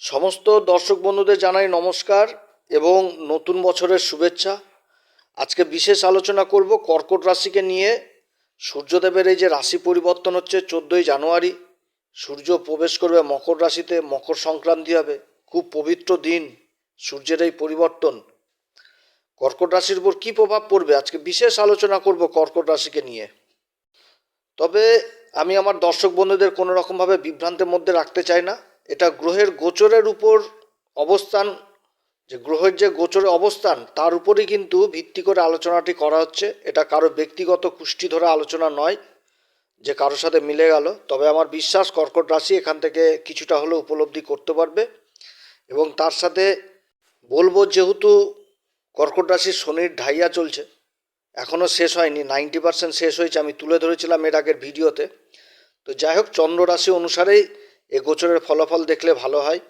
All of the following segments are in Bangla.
সমস্ত দর্শক বন্ধুদের জানাই নমস্কার এবং নতুন বছরের শুভেচ্ছা। আজকে বিশেষ আলোচনা করব কর্কট রাশিকে নিয়ে। সূর্যদেবের এই যে রাশি পরিবর্তন হচ্ছে চোদ্দোই জানুয়ারি। সূর্য প্রবেশ করবে মকর রাশিতে, মকর সংক্রান্তি হবে। খুব পবিত্র দিন, সূর্যের এই পরিবর্তন। কর্কট রাশির উপর কী প্রভাব পড়বে? আজকে বিশেষ আলোচনা করব কর্কট রাশিকে নিয়ে। তবে আমি আমার দর্শক বন্ধুদের কোনো রকমভাবে বিভ্রান্তের মধ্যে রাখতে চাই না। এটা গ্রহের গোচরের উপর অবস্থান, যে গ্রহের যে গোচরে অবস্থান, তার উপরেই কিন্তু ভিত্তি করে আলোচনাটি করা হচ্ছে। এটা কারও ব্যক্তিগত কুষ্টি ধরে আলোচনা নয় যে কারোর সাথে মিলে গেল। তবে আমার বিশ্বাস কর্কট রাশি এখান থেকে কিছুটা হলেও উপলব্ধি করতে পারবে। এবং তার সাথে বলব যেহেতু কর্কট রাশির শনির ঢাইয়া চলছে এখনও শেষ হয়নি, নাইনটি পার্সেন্ট শেষ হয়েছে, আমি তুলে ধরেছিলাম এর আগের ভিডিওতে। তো যাই হোক, চন্দ্র রাশি অনুসারেই এ গোচরের ফলাফল দেখলে ভালো হয়।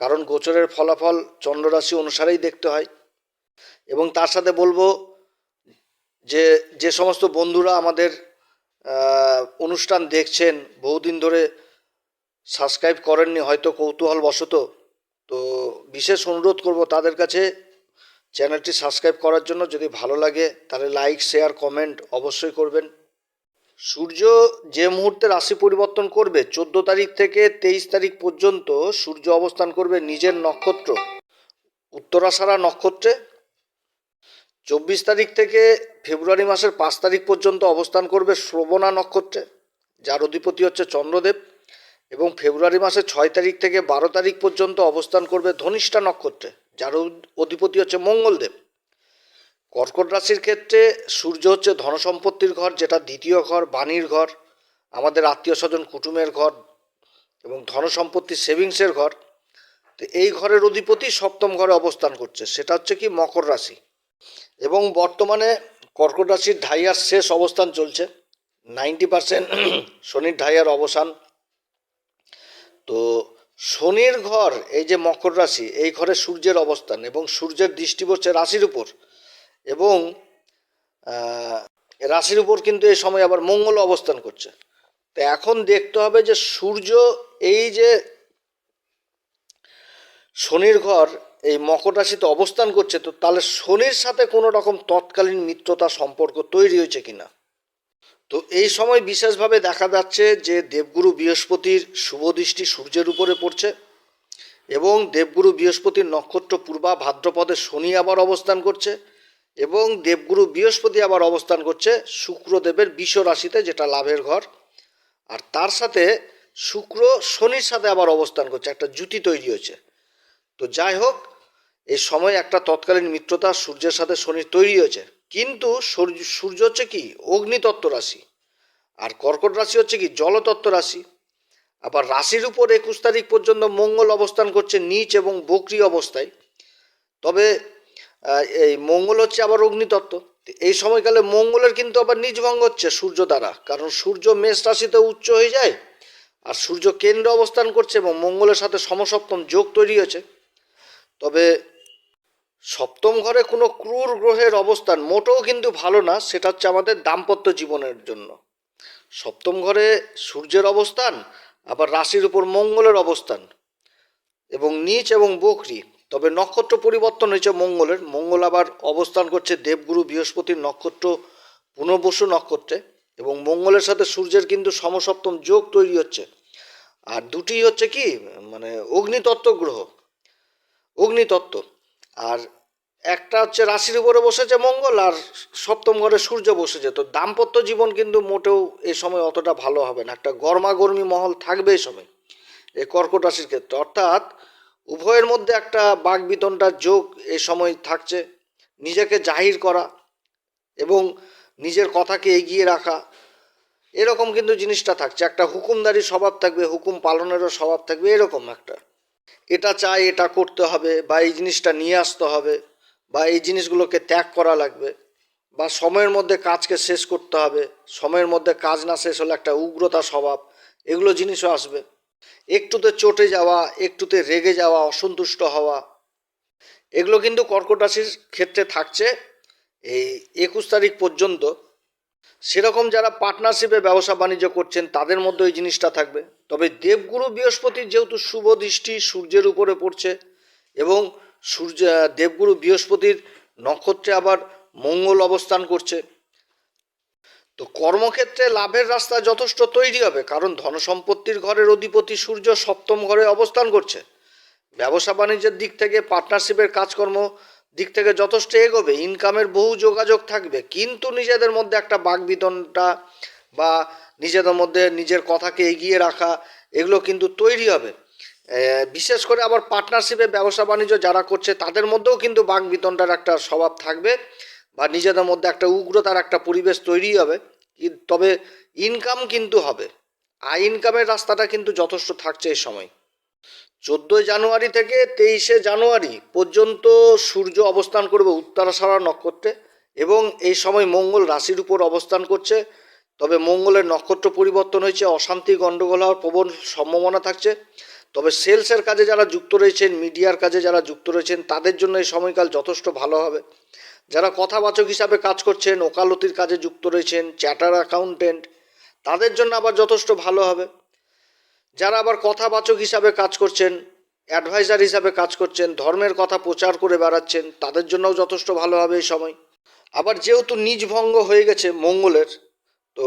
কারণ গোচরের ফলাফল চন্দ্র রাশি অনুসারেই দেখতে হয়। এবং তার সাথে বলব যে যে সমস্ত বন্ধুরা আমাদের অনুষ্ঠান দেখছেন, বহুদিন ধরে সাবস্ক্রাইব করেননি, হয়তো কৌতূহল বশত তো বিশেষ অনুরোধ করব তাদের কাছে চ্যানেলটি সাবস্ক্রাইব করার জন্য। যদি ভালো লাগে তাহলে লাইক, শেয়ার, কমেন্ট অবশ্যই করবেন। সূর্য যে মুহূর্তে রাশি পরিবর্তন করবে, চোদ্দ তারিখ থেকে তেইশ তারিখ পর্যন্ত সূর্য অবস্থান করবে নিজের নক্ষত্র। উত্তরাষাঢ়া নক্ষত্রে। চব্বিশ তারিখ থেকে ফেব্রুয়ারি মাসের পাঁচ তারিখ পর্যন্ত অবস্থান করবে শ্রবণা নক্ষত্রে, যার অধিপতি হচ্ছে চন্দ্রদেব। এবং ফেব্রুয়ারি মাসের ছয় তারিখ থেকে বারো তারিখ পর্যন্ত অবস্থান করবে ধনিষ্ঠা নক্ষত্রে, যার অধিপতি হচ্ছে মঙ্গলদেব। কর্কট রাশির ক্ষেত্রে সূর্য হচ্ছে ধনসম্পত্তির ঘর, যেটা দ্বিতীয় ঘর, বাণীর ঘর, আমাদের আত্মীয় স্বজন কুটুমের ঘর এবং ধনসম্পত্তি সেভিংসের ঘর। তো এই ঘরের অধিপতি সপ্তম ঘরে অবস্থান করছে, সেটা হচ্ছে কি মকর রাশি। এবং বর্তমানে কর্কট রাশির ঢাইয়ার শেষ অবস্থান চলছে, নাইনটি পার্সেন্ট শনির ঢাইয়ার অবসান। তো শনির ঘর, এই যে মকর রাশি, এই ঘরে সূর্যের অবস্থান এবং সূর্যের দৃষ্টি পড়ছে রাশির উপর। এবং রাশির উপর কিন্তু এই সময় আবার মঙ্গল অবস্থান করছে। তো এখন দেখতে হবে যে সূর্য এই যে শনির ঘর, এই মকর রাশিতে অবস্থান করছে, তো তাহলে শনির সাথে কোনো রকম তৎকালীন মিত্রতা সম্পর্ক তৈরি হয়েছে কিনা? তো এই সময় বিশেষভাবে দেখা যাচ্ছে যে দেবগুরু বৃহস্পতির শুভ দৃষ্টি সূর্যের উপরে পড়ছে এবং দেবগুরু বৃহস্পতির নক্ষত্র পূর্বা ভাদ্রপদে শনি আবার অবস্থান করছে। এবং দেবগুরু বৃহস্পতি আবার অবস্থান করছে শুক্রদেবের বিষ রাশিতে, যেটা লাভের ঘর। আর তার সাথে শুক্র শনির সাথে আবার অবস্থান করছে, একটা জুতি তৈরি হয়েছে। তো যাই হোক এই সময় একটা তৎকালীন মিত্রতা সূর্যের সাথে শনির তৈরি হয়েছে। কিন্তু সূর্য সূর্য হচ্ছে কি? অগ্নিতত্ত্ব রাশি। আর কর্কট রাশি হচ্ছে কি? জলতত্ত্ব রাশি। আবার রাশির উপর একুশ তারিখ পর্যন্ত মঙ্গল অবস্থান করছে, নিচ এবং বকরি অবস্থায়। তবে এই মঙ্গল হচ্ছে আবার অগ্নিতত্ত্ব। এই সময়কালে মঙ্গলের কিন্তু আবার নিজ ভঙ্গ হচ্ছে সূর্য দ্বারা, কারণ সূর্য মেষ রাশিতে উচ্চ হয়ে যায় আর সূর্য কেন্দ্রে অবস্থান করছে এবং মঙ্গলের সাথে সমসপ্তম যোগ তৈরি হয়েছে। তবে সপ্তম ঘরে কোনো ক্রূর গ্রহের অবস্থান মোটেও কিন্তু ভালো না, সেটা হচ্ছে আমাদের দাম্পত্য জীবনের জন্য। সপ্তম ঘরে সূর্যের অবস্থান, আবার রাশির উপর মঙ্গলের অবস্থান এবং নিচ এবং বকরি। তবে নক্ষত্র পরিবর্তন হয়েছে মঙ্গলের। মঙ্গল আবার অবস্থান করছে দেবগুরু বৃহস্পতির নক্ষত্র, পুনর্বসু নক্ষত্রে এবং মঙ্গলের সাথে সূর্যের কিন্তু সমসপ্তম যোগ তৈরি হচ্ছে। আর দুটি হচ্ছে কি? মানে অগ্নিতত্ত্ব গ্রহ। অগ্নিতত্ত্ব। আর একটা হচ্ছে রাশির উপরে বসেছে মঙ্গল আর সপ্তম ঘরে সূর্য বসেছে। তো দাম্পত্য জীবন কিন্তু মোটেও এই সময় অতটা ভালো হবে না। একটা গরমাগর্মি মহল থাকবে এই সময়। এই কর্কট রাশির ক্ষেত্রে। অর্থাৎ উভয়ের মধ্যে একটা বাঘ বিতনটার যোগ এ সময় থাকছে। নিজেকে জাহির করা এবং নিজের কথাকে এগিয়ে রাখা, এরকম কিন্তু জিনিসটা থাকছে। একটা হুকুমদারি স্বভাব থাকবে, হুকুম পালনেরও স্বভাব থাকবে, এরকম একটা। এটা চাই, এটা করতে হবে বা এই জিনিসটা নিয়ে আসতে হবে বা এই জিনিসগুলোকে ত্যাগ করা লাগবে বা সময়ের মধ্যে কাজকে শেষ করতে হবে। সময়ের মধ্যে কাজ না শেষ হলে একটা উগ্রতা স্বভাব, এগুলো জিনিসও আসবে। একটুতে চটে যাওয়া, একটুতে রেগে যাওয়া, অসন্তুষ্ট হওয়া, এগুলো কিন্তু কর্কট রাশির ক্ষেত্রে থাকছে। এই একুশ তারিখ পর্যন্ত সেরকম যারা পার্টনারশিপে ব্যবসা বাণিজ্য করছেন, তাদের মধ্যে ওই জিনিসটা থাকবে। তবে দেবগুরু বৃহস্পতির যেহেতু শুভ দৃষ্টি সূর্যের উপরে পড়ছে এবং সূর্য, দেবগুরু বৃহস্পতির নক্ষত্রে আবার মঙ্গল অবস্থান করছে তো কর্মক্ষেত্রে লাভের রাস্তা যথেষ্ট তৈরি হবে, কারণ ধনসম্পত্তির ঘরের অধিপতি সূর্য সপ্তম ঘরে অবস্থান করছে। ব্যবসা বাণিজ্যের দিক থেকে পার্টনারশিপের কাজকর্ম দিক থেকে যথেষ্ট এগোবে, ইনকামের বহু যোগাযোগ থাকবে, কিন্তু নিজেদের মধ্যে একটা বাগবিতনটা বা নিজেদের মধ্যে নিজের কথাকে এগিয়ে রাখা, এগুলো কিন্তু তৈরি হবে। বিশেষ করে আবার পার্টনারশিপে ব্যবসা বাণিজ্য যারা করছে, তাদের মধ্যেও কিন্তু বাগবিতনটার একটা স্বভাব থাকবে। বা নিজেদের মধ্যে একটা উগ্রতার একটা পরিবেশ তৈরি হবে তবে ইনকাম কিন্তু হবে। আয় ইনকামের রাস্তাটা কিন্তু যথেষ্ট থাকছে এই সময়। চোদ্দোই জানুয়ারি থেকে তেইশে জানুয়ারি পর্যন্ত সূর্য অবস্থান করবে উত্তরাষাঢ়া নক্ষত্রে এবং এই সময় মঙ্গল রাশির উপর অবস্থান করছে। তবে মঙ্গলের নক্ষত্র পরিবর্তন হয়েছে, অশান্তি, গণ্ডগোল হওয়ার প্রবল সম্ভাবনা থাকছে। তবে সেলসের কাজে যারা যুক্ত রয়েছেন মিডিয়ার কাজে যারা যুক্ত রয়েছেন, তাদের জন্য এই সময়কাল যথেষ্ট ভালো হবে। যারা কথাবাচক হিসাবে কাজ করছেন, ওকালতির কাজে যুক্ত রয়েছেন, চ্যাটার অ্যাকাউন্টেন্ট, তাদের জন্য আবার যথেষ্ট ভালো হবে। যারা আবার কথাবাচক হিসাবে কাজ করছেন, অ্যাডভাইজার হিসাবে কাজ করছেন, ধর্মের কথা প্রচার করে বেড়াচ্ছেন, তাদের জন্যও যথেষ্ট ভালো হবে এই সময়। আবার যেহেতু নিজ ভঙ্গ হয়ে গেছে মঙ্গলের, তো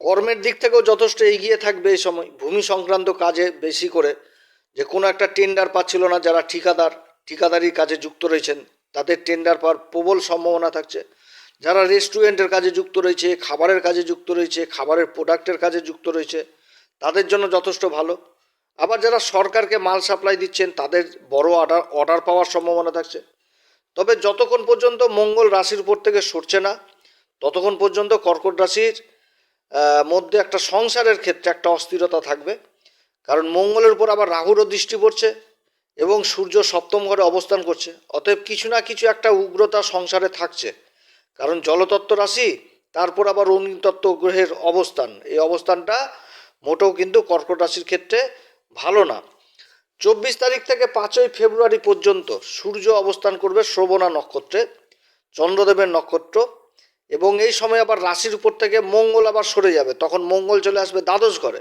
কর্মের দিক থেকেও যথেষ্ট এগিয়ে থাকবে এই সময়। ভূমি সংক্রান্ত কাজে বেশি করে যে কোনো একটা টেন্ডার পাচ্ছিল না যারা ঠিকাদার, ঠিকাদারির কাজে যুক্ত রয়েছেন। তাদের টেন্ডার পাওয়ার প্রবল সম্ভাবনা থাকছে। যারা রেস্টুরেন্টের কাজে যুক্ত রয়েছে, খাবারের কাজে যুক্ত রয়েছে, খাবারের প্রোডাক্টের কাজে যুক্ত রয়েছে, তাদের জন্য যথেষ্ট ভালো। আবার যারা সরকারকে মাল সাপ্লাই দিচ্ছেন, তাদের বড় অর্ডার অর্ডার পাওয়ার সম্ভাবনা থাকছে। তবে যতক্ষণ পর্যন্ত মঙ্গল রাশির উপর থেকে সরছে না, ততক্ষণ পর্যন্ত কর্কট রাশির মধ্যে একটা সংসারের ক্ষেত্রে একটা অস্থিরতা থাকবে। কারণ মঙ্গলের উপর আবার রাহুরও দৃষ্টি পড়ছে। এবং সূর্য সপ্তম ঘরে অবস্থান করছে। অতএব কিছু না কিছু একটা উগ্রতা সংসারে থাকছে। কারণ জলতত্ত্ব রাশি, তারপর আবার অগ্নিতত্ত্ব গ্রহের অবস্থান। এই অবস্থানটা মোটেও কিন্তু কর্কট রাশির ক্ষেত্রে ভালো না। চব্বিশ তারিখ থেকে পাঁচই ফেব্রুয়ারি পর্যন্ত সূর্য অবস্থান করবে শ্রবণা নক্ষত্রে, চন্দ্রদেবের নক্ষত্র এবং এই সময় আবার রাশির উপর থেকে মঙ্গল আবার সরে যাবে। তখন মঙ্গল চলে আসবে দ্বাদশ ঘরে,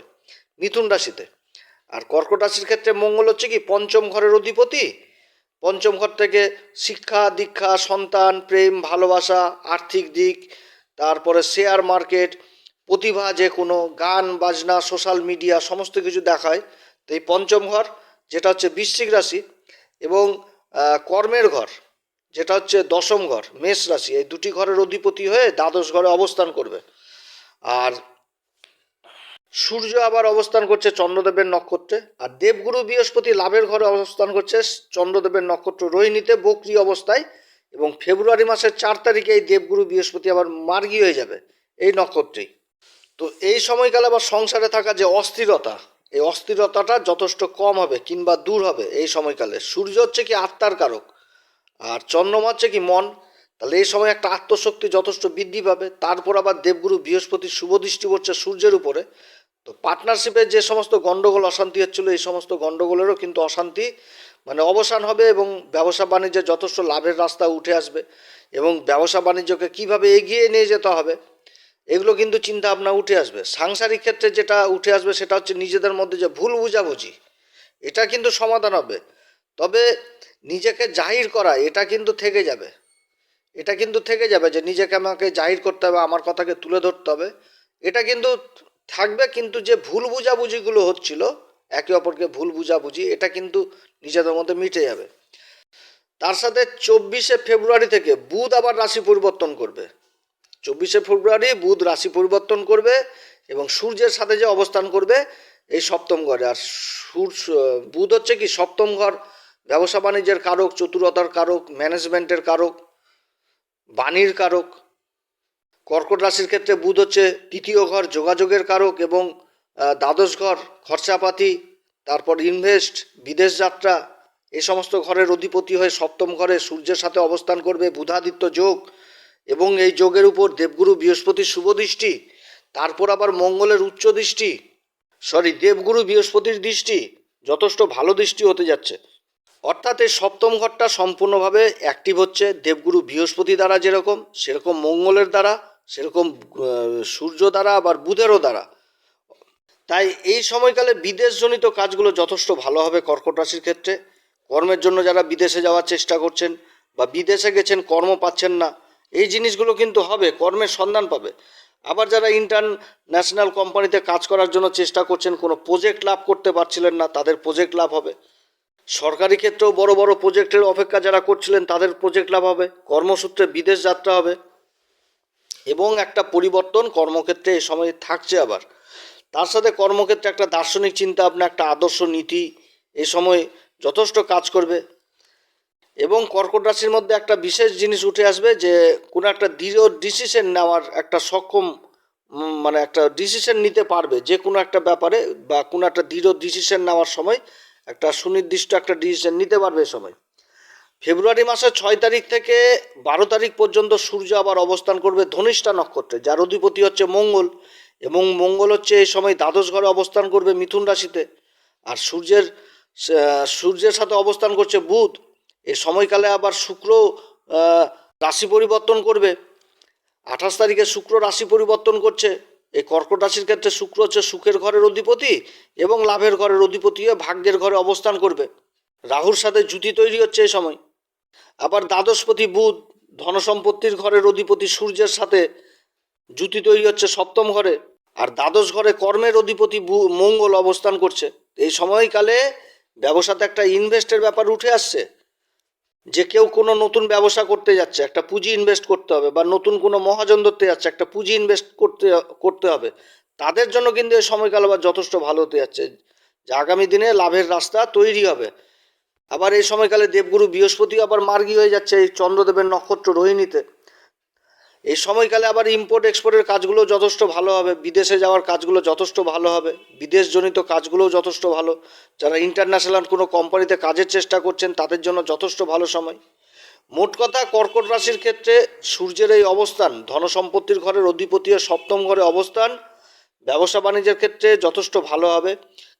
মিথুন রাশিতে। আর কর্কট রাশির ক্ষেত্রে মঙ্গল হচ্ছে কি, পঞ্চম ঘরের অধিপতি। পঞ্চম ঘর থেকে শিক্ষা, দীক্ষা, সন্তান, প্রেম, ভালোবাসা, আর্থিক দিক, তারপরে শেয়ার মার্কেট প্রতিভা যে কোনো গান, বাজনা সোশ্যাল মিডিয়া সমস্ত কিছু দেখায়। তো এই পঞ্চম ঘর, যেটা হচ্ছে বৃশ্চিক রাশি এবং কর্মের ঘর, যেটা হচ্ছে দশম ঘর, মেষ রাশি, এই দুটি ঘরের অধিপতি হয়ে দ্বাদশ ঘরে অবস্থান করবে। আর সূর্য আবার অবস্থান করছে চন্দ্রদেবের নক্ষত্রে, আর দেবগুরু বৃহস্পতি লাভের ঘরে অবস্থান করছে চন্দ্রদেবের নক্ষত্র রোহিণীতে বক্রি অবস্থায়, এবং ফেব্রুয়ারি মাসের চার তারিখে এই দেবগুরু বৃহস্পতি আবার মার্গী হয়ে যাবে এই নক্ষত্রেই। তো এই সময়কালে আবার সংসারে থাকা যে অস্থিরতা, এই অস্থিরতাটা যথেষ্ট কম হবে কিংবা দূর হবে এই সময়কালে। সূর্য হচ্ছে কি আত্মার কারক, আর চন্দ্রমা হচ্ছে কি মন। তাহলে এই সময় একটা আত্মশক্তি যথেষ্ট বৃদ্ধি পাবে। তারপর আবার দেবগুরু বৃহস্পতির শুভ দৃষ্টি পড়ছে সূর্যের উপরে। তো পার্টনারশিপের যে সমস্ত গণ্ডগোল অশান্তি হচ্ছিল, এই সমস্ত গণ্ডগোলেরও কিন্তু অশান্তি মানে অবসান হবে এবং ব্যবসা বাণিজ্যে যথেষ্ট লাভের রাস্তা উঠে আসবে এবং ব্যবসা বাণিজ্যকে কীভাবে এগিয়ে নিয়ে যেতে হবে, এগুলো কিন্তু চিন্তা ভাবনা উঠে আসবে। সাংসারিক ক্ষেত্রে যেটা উঠে আসবে সেটা হচ্ছে নিজেদের মধ্যে যে ভুল বুঝাবুঝি, এটা কিন্তু সমাধান হবে। তবে নিজেকে জাহির করা, এটা কিন্তু থেকে যাবে। এটা কিন্তু থেকে যাবে যে নিজেকে আমাকে জাহির করতে হবে, আমার কথাকে তুলে ধরতে হবে, এটা কিন্তু থাকবে, কিন্তু যে ভুল বুঝাবুঝিগুলো হচ্ছিল, একে অপরকে ভুল বুঝাবুঝি, এটা কিন্তু নিজেদের মধ্যে মিটে যাবে। তার সাথে চব্বিশে ফেব্রুয়ারি থেকে বুধ আবার রাশি পরিবর্তন করবে। চব্বিশে ফেব্রুয়ারি বুধ রাশি পরিবর্তন করবে এবং সূর্যের সাথে যে অবস্থান করবে, এই সপ্তম ঘরে। আর সূর্য, বুধ হচ্ছে কি সপ্তম ঘর, ব্যবসা বাণিজ্যের কারক, চতুরতার কারক ম্যানেজমেন্টের কারক, বাণীর কারক। কর্কট রাশির ক্ষেত্রে বুধ হচ্ছে তৃতীয় ঘর, যোগাযোগের কারক এবং দ্বাদশ ঘর, খরচাপাতি, তারপর ইনভেস্ট বিদেশ যাত্রা, এ সমস্ত ঘরের অধিপতি হয়ে সপ্তম ঘরে সূর্যের সাথে অবস্থান করবে বুধাদিত্য যোগ এবং এই যোগের উপর দেবগুরু বৃহস্পতির শুভ দৃষ্টি, তারপর আবার মঙ্গলের উচ্চ দৃষ্টি সরি দেবগুরু বৃহস্পতির দৃষ্টি যথেষ্ট ভালো দৃষ্টি হতে যাচ্ছে। অর্থাৎ এই সপ্তম ঘরটা সম্পূর্ণভাবে অ্যাক্টিভ হচ্ছে, দেবগুরু বৃহস্পতি দ্বারা যেরকম, সেরকম মঙ্গলের দ্বারা সেরকম সূর্য দ্বারা আবার বুধেরও দ্বারা। তাই এই সময়কালে বিদেশজনিত কাজগুলো যথেষ্ট ভালো হবে কর্কট রাশির ক্ষেত্রে। কর্মের জন্য যারা বিদেশে যাওয়ার চেষ্টা করছেন বা বিদেশে গেছেন, কর্ম পাচ্ছেন না, এই জিনিসগুলো কিন্তু হবে, কর্মের সন্ধান পাবে। আবার যারা ইন্টারন্যাশনাল কোম্পানিতে কাজ করার জন্য চেষ্টা করছেন, কোনো প্রজেক্ট লাভ করতে পারছিলেন না, তাদের প্রজেক্ট লাভ হবে। সরকারি ক্ষেত্রেও বড় বড় প্রজেক্টের অপেক্ষা যারা করছিলেন, তাদের প্রজেক্ট লাভ হবে। কর্মসূত্রে বিদেশ যাত্রা হবে। এবং একটা পরিবর্তন কর্মক্ষেত্রে এ সময় থাকছে আবার। তার সাথে কর্মক্ষেত্রে একটা দার্শনিক চিন্তা ভাবনা একটা আদর্শ নীতি এ সময় যথেষ্ট কাজ করবে এবং কর্কট রাশির মধ্যে একটা বিশেষ জিনিস উঠে আসবে যে, কোনো একটা দৃঢ় ডিসিশন নেওয়ার একটা সক্ষম মানে একটা ডিসিশন নিতে পারবে যে কোনো একটা ব্যাপারে বা কোনো একটা দৃঢ় ডিসিশন নেওয়ার সময় একটা সুনির্দিষ্ট একটা ডিসিশন নিতে পারবে সময়। ফেব্রুয়ারি মাসের ছয় তারিখ থেকে বারো তারিখ পর্যন্ত সূর্য আবার অবস্থান করবে ধনিষ্ঠা নক্ষত্রে, যার অধিপতি হচ্ছে মঙ্গল। এবং মঙ্গল হচ্ছে এই সময় দ্বাদশ ঘরে অবস্থান করবে মিথুন রাশিতে। আর সূর্যের সূর্যের সাথে অবস্থান করছে বুধ। এ সময়কালে আবার শুক্র রাশি পরিবর্তন করবে। আঠাশ তারিখে শুক্র রাশি পরিবর্তন করছে। এই কর্কট রাশির ক্ষেত্রে শুক্র হচ্ছে সুখের ঘরের অধিপতি এবং লাভের ঘরের অধিপতি হয়ে ভাগ্যের ঘরে অবস্থান করবে। রাহুর সাথে জুতি তৈরি হচ্ছে এই সময়। আবার দ্বাদশপতি বুধ ধনসম্পত্তির ঘরের অধিপতি সূর্যের সাথে জুতি তৈরি হচ্ছে সপ্তম ঘরে, আর দ্বাদশ ঘরে কর্মের অধিপতি মঙ্গল অবস্থান করছে। এই সময়কালে ব্যবসাতে একটা ইনভেস্টের ব্যাপার উঠে আসছে, যে কেউ কোনো নতুন ব্যবসা করতে যাচ্ছে, একটা পুঁজি ইনভেস্ট করতে হবে, বা নতুন কোনো মহাজন ধরতে যাচ্ছে, একটা পুঁজি ইনভেস্ট করতে করতে হবে। তাদের জন্য কিন্তু এই সময়কাল আবার যথেষ্ট ভালো হতে যাচ্ছে। যে আগামী দিনে লাভের রাস্তা তৈরি হবে। আবার এই সময়কালে দেবগুরু বৃহস্পতি আবার মার্গী হয়ে যাচ্ছে এই চন্দ্রদেবের নক্ষত্র রোহিণীতে। এই সময়কালে আবার ইম্পোর্ট এক্সপোর্টের কাজগুলো যথেষ্ট ভালো হবে, বিদেশে যাওয়ার কাজগুলো যথেষ্ট ভালো হবে, বিদেশজনিত কাজগুলোও যথেষ্ট ভালো। যারা ইন্টারন্যাশনাল কোনো কোম্পানিতে কাজের চেষ্টা করছেন, তাদের জন্য যথেষ্ট ভালো সময়। মোট কথা, কর্কট রাশির ক্ষেত্রে সূর্যের এই অবস্থান, ধনসম্পত্তির ঘরের অধিপতি সপ্তম ঘরে অবস্থান ব্যবসা বাণিজ্যের ক্ষেত্রে যথেষ্ট ভালো হবে।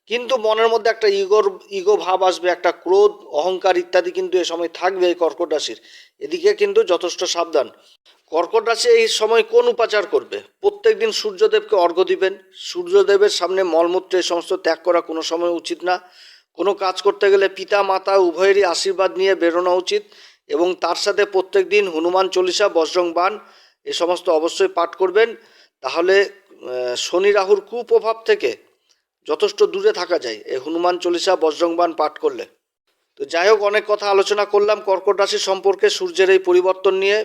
কিন্তু মনের মধ্যে একটা ইগোর, ইগো ভাব আসবে, একটা ক্রোধ, অহংকার ইত্যাদি কিন্তু এ সময় থাকবে এই কর্কট রাশির। এদিকে কিন্তু যথেষ্ট সাবধান। কর্কট রাশি এই সময় কোন উপাচার করবে? প্রত্যেক দিন সূর্যদেবকে অর্ঘ্য দিবেন। সূর্যদেবের সামনে মলমূত্র এই সমস্ত ত্যাগ করা কোনো সময় উচিত না। কোনো কাজ করতে গেলে পিতা, মাতা, উভয়েরই আশীর্বাদ নিয়ে বেরোনো উচিত এবং তার সাথে প্রত্যেক দিন হনুমান চল্লিশা, বজ্রং বাণ এ সমস্ত অবশ্যই পাঠ করবেন। তাহলে শনি রাহুর কুপ্রভাব থেকে যথেষ্ট দূরে থাকা যায়। এই হনুমান চল্লিশা বজ্রংবান পাঠ করলে তো যাই হোক, অনেক কথা আলোচনা করলাম। কর্কট রাশি সম্পর্কে সূর্যের এই পরিবর্তন নিয়ে।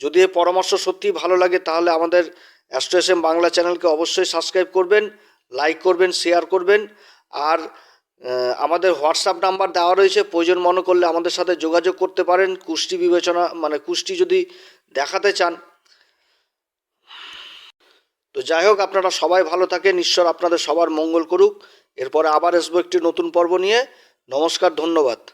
যদি এই পরামর্শ সত্যিই ভালো লাগে, তাহলে আমাদের অ্যাস্ট্রো এস বাংলা চ্যানেলকে অবশ্যই সাবস্ক্রাইব করবেন, লাইক করবেন, শেয়ার করবেন। আর আমাদের হোয়াটসঅ্যাপ নাম্বার দেওয়া রয়েছে। প্রয়োজন মনে করলে আমাদের সাথে যোগাযোগ করতে পারেন। কুষ্টি বিবেচনা মানে কুষ্টি যদি দেখাতে চান তো যাই হোক, আপনারা সবাই ভালো থাকেন। ঈশ্বর আপনাদের সবার মঙ্গল করুক। এরপরে আবার আসব একটি নতুন পর্ব নিয়ে। নমস্কার, ধন্যবাদ।